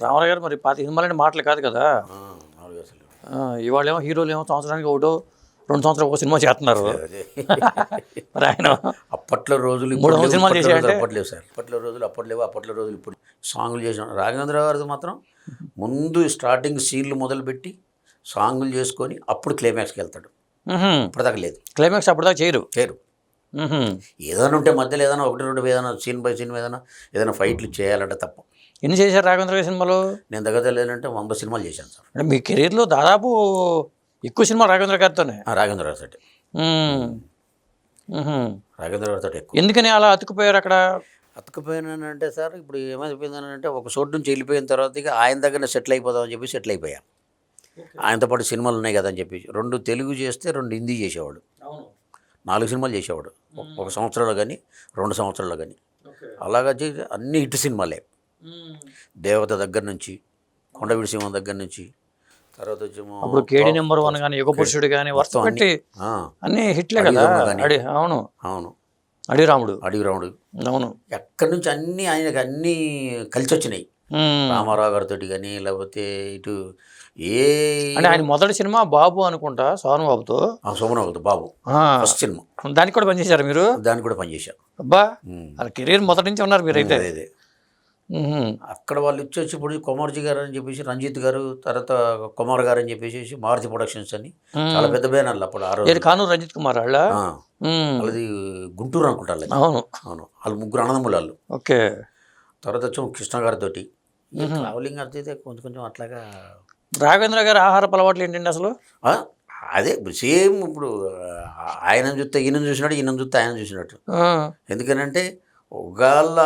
రామారావు గారు మరి పాతి సినిమాలంటే మాటలు కాదు కదా? ఇవాళ ఏమో హీరోలు ఏమో సంవత్సరానికి ఒకటో రెండు సంవత్సరాలు ఒక సినిమా చేస్తున్నారు. మరి ఆయన అప్పట్లో రోజులు మూడు సినిమాలు? రోజులు అప్పట్లేవు సార్. అప్పట్లో రోజులు అప్పట్లేవు అప్పట్లో రోజులు ఇప్పుడు సాంగులు చేసాం రాఘవేంద్ర గారిది మాత్రం ముందు స్టార్టింగ్ సీన్లు మొదలుపెట్టి సాంగులు చేసుకొని అప్పుడు క్లైమాక్స్కి వెళ్తాడు. ఉహుం, ఇప్పటిదాకా లేదు. క్లైమాక్స్ అప్పటిదాకా చేయరు. చేయరు. ఏదైనా ఉంటే మధ్యలో ఏదైనా ఒకటి రెండు ఏదైనా సీన్ బై సీన్ ఏదైనా ఏదైనా ఫైట్లు చేయాలంటే తప్ప. ఎన్ని చేశారు రాఘవేంద్ర గారి సినిమాలు? నేను దగ్గర లేదంటే వంద సినిమాలు చేశాను సార్. అంటే మీ కెరీర్లో దాదాపు ఎక్కువ సినిమా రాఘవేంద్ర గారితోనే? రాఘవేంద్ర గారి తోటి. రాఘవేంద్ర గారి తోటి ఎక్కువ. ఎందుకని అలా అతుకుపోయారు అక్కడ? అతకపోయానంటే సార్ ఇప్పుడు ఏమైపోయిందనంటే ఒక చోటు నుంచి వెళ్ళిపోయిన తర్వాత ఇక ఆయన దగ్గర సెటిల్ అయిపోదామని చెప్పి సెటిల్ అయిపోయాం. ఆయనతో పాటు సినిమాలు ఉన్నాయి కదా అని చెప్పి. రెండు తెలుగు చేస్తే రెండు హిందీ చేసేవాడు. నాలుగు సినిమాలు చేసేవాడు. ఒక- సంవత్సరంలో కానీ రెండు సంవత్సరాల్లో కానీ అలాగా చేసి అన్ని హిట్ సినిమాలే. దేవత దగ్గర నుంచి కొండవిడి సింహం దగ్గర నుంచి తర్వాత అప్పుడు కేడి నెంబర్ వన్ కానీ యుగ పురుషుడు కానీ అన్ని. పెట్టి ఆ, అన్ని హిట్లే కదా. అవును. అవును. అడిరాముడు. అడవి రాముడు అవును. ఎక్కడి నుంచి అన్నీ ఆయనకి అన్నీ కలిసి వచ్చినాయి. రామారావు గారితో కానీ లేకపోతే ఇటు ఏ అంటే ఆయన మొదటి సినిమా బాబు అనుకుంటా సోను బాబుతో ఆ, సోమనాథ్ బాబు. First cinema. దానికి కూడా పనిచేశారు మీరు? దాన్ని కూడా పనిచేశాం. అబ్బా. అలా కెరీర్ మొదటి నుంచి ఉన్నారు మీరైతే అదే అదే. అక్కడ వాళ్ళు ఇచ్చి వచ్చి ఇప్పుడు కొమర్జీ గారు అని చెప్పేసి రంజిత్ గారు తర్వాత కుమార్ గారు అని చెప్పేసి మారుతి ప్రొడక్షన్స్ అని. చాలా పెద్ద బ్యానర్లు అప్పుడు ఆ రోజు. కానూరు రంజిత్ కుమార్ వాళ్ళ. వాళ్ళది గుంటూరు అనుకుంటారు. అవును. అవును. వాళ్ళు ముగ్గురు అన్నదమ్ములు వాళ్ళు. ఓకే. తర్వాత వచ్చి కృష్ణ గారితోటి. ట్రావెలింగ్ అయితే కొంచెం కొంచెం అట్లాగా రాఘవేంద్ర గారి ఆహార అలవాట్లు ఏంటండి అసలు? ఆ, అదే సేమ్ ఇప్పుడు ఆయన చూస్తే ఈయన చూసినట్టు ఈయన చూస్తే ఆయన చూసినట్టు. ఆ, ఎందుకనంటే ఒకవేళ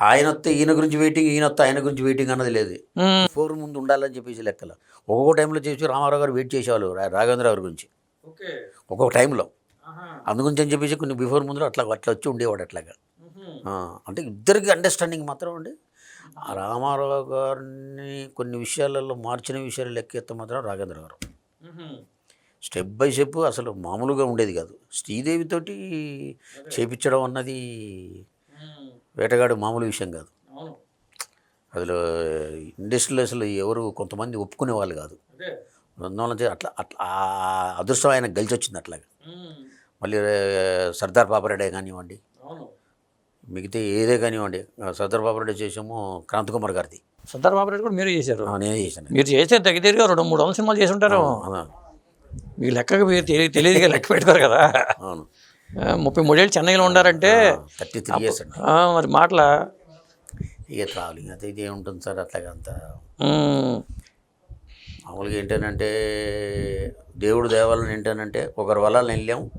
ఆయన వస్తే ఈయన గురించి వెయిటింగ్ ఈయన వస్తే ఆయన గురించి వెయిటింగ్ అన్నది లేదు. ఫోర్ ముందు ఉండాలని చెప్పేసి లెక్కల. ఒక్కొక్క టైంలో చేసి రామారావు గారు వెయిట్ చేసేవాళ్ళు రాఘవేంద్ర గారి గురించి. ఒక్కొక్క టైంలో అందుగురించి అని చెప్పేసి కొన్ని బిఫోర్ ముందు అట్లా అట్లా వచ్చి ఉండేవాడు అట్లాగా. ఆ, అంటే ఇద్దరికి అండర్స్టాండింగ్ మాత్రం ఉండి ఆ రామారావు గారిని కొన్ని విషయాలలో మార్చిన విషయాలు లెక్క ఎత్తే మాత్రం రాఘవేంద్ర గారు. స్టెప్ బై స్టెప్ అసలు మామూలుగా ఉండేది కాదు. శ్రీదేవితోటి చేపించడం అన్నది వేటగాడు మామూలు విషయం కాదు. అసలు ఇండస్ట్రీలో అసలు ఎవరు కొంతమంది ఒప్పుకునే వాళ్ళు కాదు. చే- అట్లా అట్లా అదృష్టం ఆయన గెలిచి వచ్చింది అట్లాగా మళ్ళీ సర్దార్ పాపరెడ్డి కానివ్వండి. మిగతా ఏదే కానివ్వండి సర్దార్ పాపరెడ్డి చేసాము క్రాంతి కుమార్ గారిది. సర్దార్ రెడ్డి కూడా మీరు చేశారు? నేనే చేశాను. మీరు చేస్తే దగ్గర రెండు మూడు వందల సినిమాలు చేసి ఉంటారు మీకు లెక్కగా మీరు తెలియ తెలియదుగా లెక్క పెడతారు కదా. అవును. ముప్పై మూడేళ్ళు చెన్నైలో ఉండారంటే థర్టీ త్రీ ఇయర్స్ అండి. మరి మాటల ఇక ట్రావెలింగ్ అయితే ఇది ఏముంటుంది సార్ అట్లాగా అంత. మామూలుగా ఏంటంటే దేవుడు దేవాలని ఏంటనంటే ఒకరి వల్ల వెళ్ళాం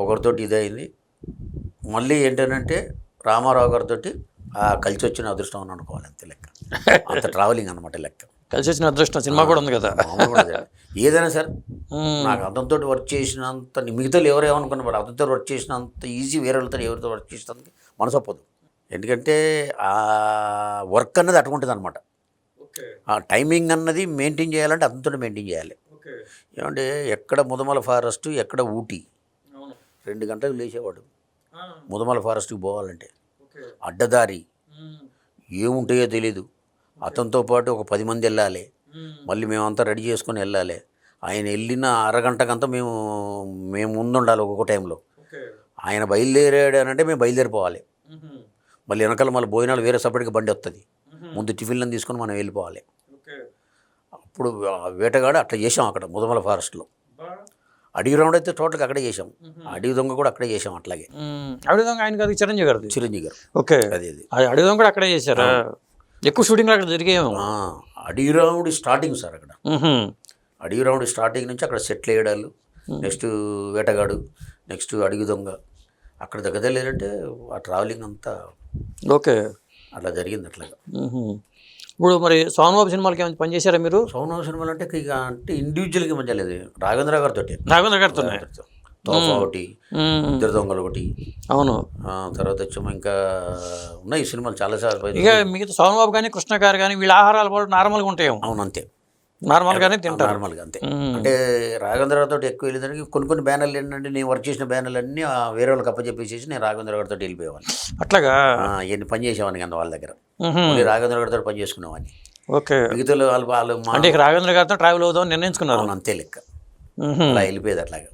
ఒకరితోటి ఇదైంది మళ్ళీ ఏంటనంటే రామారావు గారితో కలిసి వచ్చిన అదృష్టం అని అనుకోవాలి అంతే లెక్క. అంత ట్రావెలింగ్ అనమాట లెక్క. కలిసి వచ్చిన అదృష్టం సినిమా కూడా ఉంది కదా. ఏదైనా సార్. నాకు అతనితో వర్క్ చేసినంత మిగతా ఎవరు ఏమనుకున్నా మరి అతనితో వర్క్ చేసినంత ఈజీ వేరే వాళ్ళతో ఎవరితో వర్క్ చేసినంత మనసు ఒప్పదు. ఎందుకంటే ఆ వర్క్ అన్నది అటువంటిది అనమాట ఆ టైమింగ్ అన్నది మెయింటైన్ చేయాలంటే అతనితో మెయింటైన్ చేయాలి. ఏమంటే ఎక్కడ ముదమల ఫారెస్ట్ ఎక్కడ ఊటీ. రెండు గంటలకు లేచేవాడు. ముదమల ఫారెస్ట్కి పోవాలంటే. అడ్డదారి. ఏముంటాయో తెలీదు. అతనితో పాటు ఒక పది మంది వెళ్ళాలి. మళ్ళీ మేమంతా రెడీ చేసుకొని వెళ్ళాలి. ఆయన వెళ్ళిన అరగంటకంతా మేము మేము ముందు ఉండాలి ఒక్కొక్క టైంలో. ఆయన బయలుదేరాడు అని అంటే మేము బయలుదేరిపోవాలి. మళ్ళీ వెనకాల మళ్ళీ భోజనాలు వేరే సపరేట్గా బండి వస్తుంది ముందు టిఫిన్లను తీసుకొని మనం వెళ్ళిపోవాలి. అప్పుడు వేటగాడు అట్లా చేసాం అక్కడ ముదమల ఫారెస్ట్లో. అడవి రౌండ్ అయితే టోటల్గా అక్కడే చేసాం అడవి దొంగ కూడా అక్కడే చేసాం అట్లాగే. అడవి దొంగ ఆయన కాదు చిరంజీవి గారిది. చిరంజీవి గారు. ఓకే. అదే అడవి దొంగ కూడా అక్కడే చేశారా? ఎక్కువ షూటింగ్ అక్కడ జరిగేమో ఆ, అడవి రౌండ్ స్టార్టింగ్ సార్ అక్కడ. అడవి రౌండ్ స్టార్టింగ్ నుంచి అక్కడ సెటిల్ వేయడాలు నెక్స్ట్ వేటగాడు నెక్స్ట్ అడవి దొంగ. అక్కడ దగ్గర లేదంటే ఆ ట్రావెలింగ్ అంతా ఓకే. అట్లా జరిగింది అట్లాగా. ఇప్పుడు మరి సోనబాబు సినిమాలకి ఏమైనా పనిచేశారా మీరు? సౌన సినిమాలు అంటే ఇక అంటే ఇండివిజువల్గా లేదు రాఘవేంద్ర గారితో రాఘవేంద్ర గారితో తోఫా ఒకటి ఇద్దరు దొంగలు ఒకటి. అవును. ఆ, తర్వాత వచ్చేమో ఇంకా ఉన్నాయి సినిమాలు చాలా సార్లు ఇక మిగతా సోనబాబు కానీ కృష్ణ గారు కానీ వీళ్ళ ఆహారాలు కూడా నార్మల్గా ఉంటాయేమో. అవును అంతే. నార్మల్గానే తింటారు. నార్మల్గా అంతే. అంటే రాఘవేంద్ర గారితో ఎక్కువ వెళ్ళేదానికి కొన్ని కొన్ని బ్యానర్లు ఏంటంటే నేను వర్క్ చేసిన బ్యానర్లు అన్నీ వేరే వాళ్ళకి అప్పచెప్పేసేసి నేను రాఘవేంద్ర గారితో వెళ్ళిపోయేవాడిని అట్లాగా? ఇవన్నీ పని చేసేవాడిని కదా వాళ్ళ దగ్గర. రాఘవేంద్ర గారితో పని చేసుకునేవాడిని. ఓకే. మిగతా వాళ్ళు వాళ్ళు అంటే రాఘవేంద్ర గారితో ట్రావెల్ అవుదాం నిర్ణయించుకున్నారు. అంతే లెక్క. అలా వెళ్ళిపోయేది అట్లాగా.